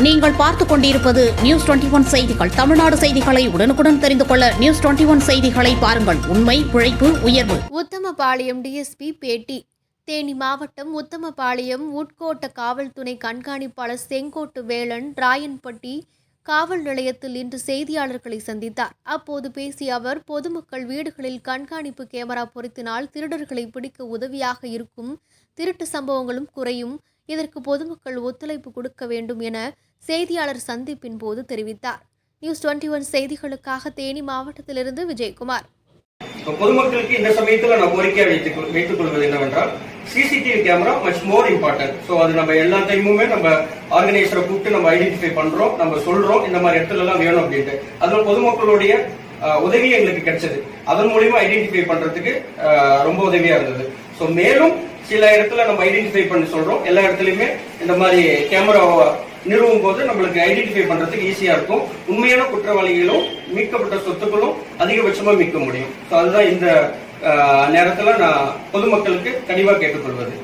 நீங்கள் பார்த்துக் கொண்டிருப்பது நியூஸ் டுவெண்டி ஒன் செய்திகள். தமிழ்நாடு செய்திகளை உடனுக்குடன் தெரிந்து கொள்ள நியூஸ் டுவெண்டி ஒன் செய்திகளை பாருங்கள். உண்மை உழைப்பு உயர்வு. உத்தமபாளையம் டிஎஸ்பி பேட்டி. தேனி மாவட்டம் உத்தமபாளையம் உட்கோட்ட காவல்துறை கண்காணிப்பாளர் செங்கோட்டு வேலன் ராயன்பட்டி காவல் நிலையத்தில் இன்று செய்தியாளர்களை சந்தித்தார். அப்போது பேசிய அவர் பொதுமக்கள் வீடுகளில் கண்காணிப்பு கேமரா பொருத்தினால் திருடர்களை பிடிக்க உதவியாக இருக்கும். திருட்டு சம்பவங்களும் குறையும். இதற்கு பொதுமக்கள் ஒத்துழைப்பு கொடுக்க வேண்டும் என செய்தியாளர் சந்திப்பின் போது தெரிவித்தார். நியூஸ் டுவெண்ட்டி ஒன் செய்திகளுக்காக தேனி மாவட்டத்திலிருந்து விஜயகுமார். பொதுமக்களுக்கு இந்த சமயத்துல நான் கோரிக்கை வைத்துக் வைத்துக் கொள்வது என்னவென்றால் CCTV camera much more important so அது நம்ம எல்லா டைமுமே நம்ம ஆர்கனைசரை கூப்பிட்டு நம்ம ஐடென்டிஃபை பண்றோம் நம்ம சொல்றோம் இந்த மாதிரி இடத்துல எல்லாம் வேணும் அப்படின்ட்டு. அதனால பொதுமக்களுடைய உதவி எங்களுக்கு கிடைச்சது. அதன் மூலியமா ஐடென்டிஃபை பண்றதுக்கு ரொம்ப உதவியா இருந்தது. ஸோ மேலும் சில இடத்துல நம்ம ஐடென்டிஃபை பண்ணி சொல்றோம். எல்லா இடத்துலயுமே இந்த மாதிரி கேமரா நிறுவும் போது நம்மளுக்கு ஐடென்டிஃபை பண்றதுக்கு ஈஸியா இருக்கும். உண்மையான குற்றவாளிகளும் மீட்கப்பட்ட சொத்துக்களும் அதிகபட்சமா மீட்க முடியும். ஸோ அதுதான் இந்த நேரத்துல நான் பொதுமக்களுக்கு கனிவா கேட்டுக்கொள்வது.